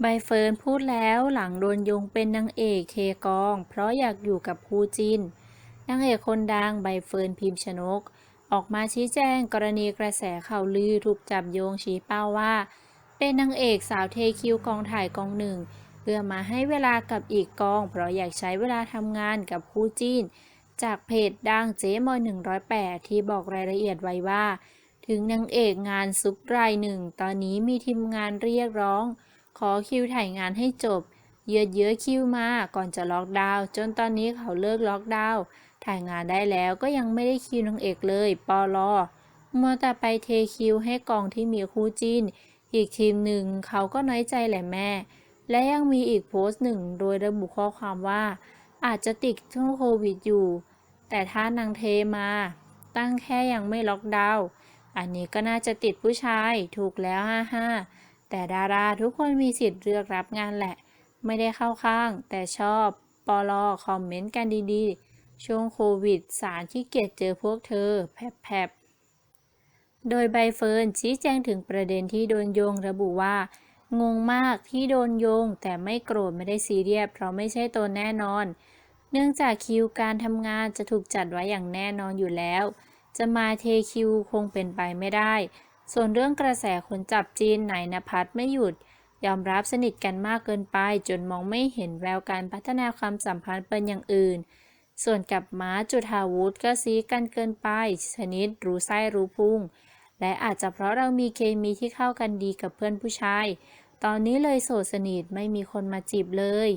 ใบเฟิร์นพูดแล้วหลังโดนยงเป็นนางเอกเทกอง เพราะอยากอยู่กับคูจินนางเอกคนดังใบเฟิร์นพิมพ์ชนก ออกมาชี้แจงกรณีกระแสข่าวลือถูกจับโยงชี้เป้าว่า เป็นนางเอกสาวเทคิวกองถ่ายกองหนึ่ง เพื่อมาให้เวลากับอีกกอง เพราะอยากใช้เวลาทำงานกับคู่จีนจากเพจดังเจ๊มอย108 ที่บอกรายละเอียดไว้ว่า ถึงนางเอกงานซุปรายหนึ่งตอนนี้มีทีมงานเรียกร้อง ขอคิวถ่ายงานให้จบ เยือเยื้อคิวมาก่อนจะล็อกดาวน์จนตอนนี้เขาเลิกล็อกดาวน์ถ่ายงานได้แล้วก็ยังไม่ได้คิวนางเอกเลยปอลอมัวแต่ไปเทคิวให้กองที่มีคู่จีนอีกทีมหนึ่งเขาก็น้อยใจแหละแม่ และยังมีอีกโพสต์หนึ่งโดยระบุข้อความว่า อาจจะติดช่วงโควิดอยู่ แต่ถ้านางเทมา ตั้งแค่ยังไม่ล็อกดาวน์อันนี้ก็น่าจะติดผู้ชายถูกแล้วฮ่าฮ่า แต่ดาราทุกคนมีสิทธิ์เลือกรับงานแหละ ไม่ได้เข้าข้าง แต่ชอบปลอคอมเมนต์กันดีๆ ช่วงโควิด สารที่เกียจเจอพวกเธอ แผบๆ โดยใบเฟิร์นชี้แจงถึงประเด็นที่โดนโยงระบุว่า งงมากที่โดนโยง แต่ไม่โกรธไม่ได้ซีเรียสเพราะไม่ใช่ตนแน่นอน เนื่องจากคิวการทำงานจะถูกจัดไว้อย่างแน่นอนอยู่แล้ว จะมาเทคิวคงเป็นไปไม่ได้ ส่วนเรื่องกระแสคนจับจีนไหนนภัสไม่หยุด ยอมรับสนิทกันมากเกินไปจนมองไม่เห็นแววการพัฒนาความสัมพันธ์เป็นอย่างอื่น ส่วนกับม้าจุธาวุธก็ซีกันเกินไป ชนิดรู้ไส้รู้พุงและอาจจะเพราะเรามีเคมีที่เข้ากันดีกับเพื่อนผู้ชาย ตอนนี้เลยโสดสนิทไม่มีคนมาจีบเลย